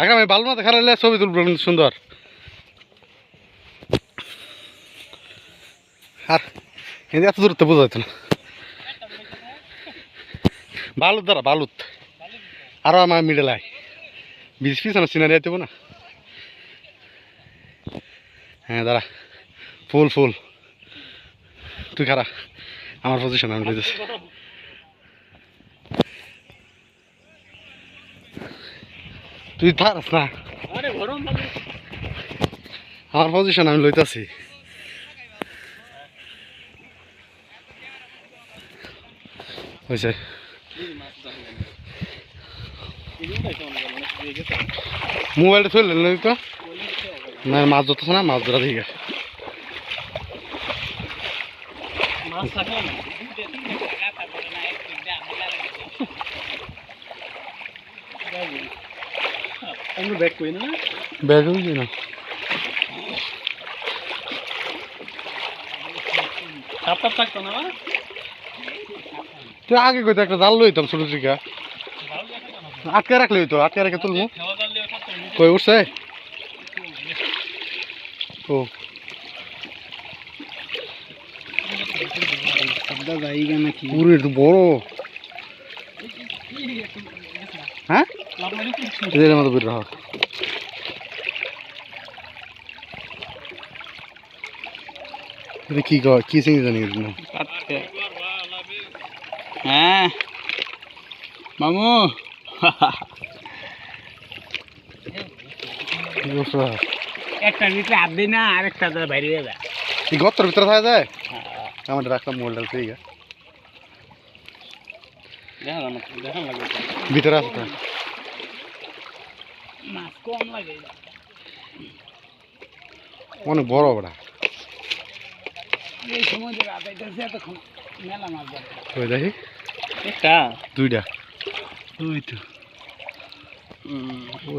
আগে আমি বালু মাথা খারাইলে ছবি তুলবো, কিন্তু সুন্দর। আর এদিকে এত দূরত্ব বোঝা যেত না। বালুত দাঁড়া বালুত। আরও আমার মিডল আয়। বিশ পিছনে সিনারি দেবো না হ্যাঁ দাঁড়া। ফুল ফুল। তুই খারা। আমার পজিশন আমি লইতেছি। তুই থাকস না? আমার পজিশন আমি লইতাছি। হয়েছে মোবাইলটা চলে লই তো না মাছ ধরতেছে না মাছ ধরা দিকে মাছ থাকে না আমরা ব্যাক করি না ব্যাগ হয়েছে না? তাপ তাপ থাকতো না বা? তুই আগে কইতো একটা জাল লইতাম ছোট চিকা আটকে রাখলে হইতো আটকে রেখে তুলবো। কই উঠছে? ও। পুরো একটু বড়। হ্যাঁ? লাভ মানে কি? এদের মতো বের রাখা এটা কি কয় কি সিং জানি এটা না। কাটতে। হ্যাঁ মামু কি অবস্থা? একটা ভিতরে হাত দিই না আরেকটা তো বাইরে হয়ে যায় এই গর্তের ভিতরে থাকা যায় আমার রাখলাম মোবাইলটা ঠিক আছে দেখা না দেখা লাগে ভিতরে আছে তো। মাছ কম লাগে। অনেক বড় বড়া। এই সময় যে রাত আইতেছে এতক্ষণ মেলা মাছ ধরে দেখি? একটা? দুইটা। ওই তো ও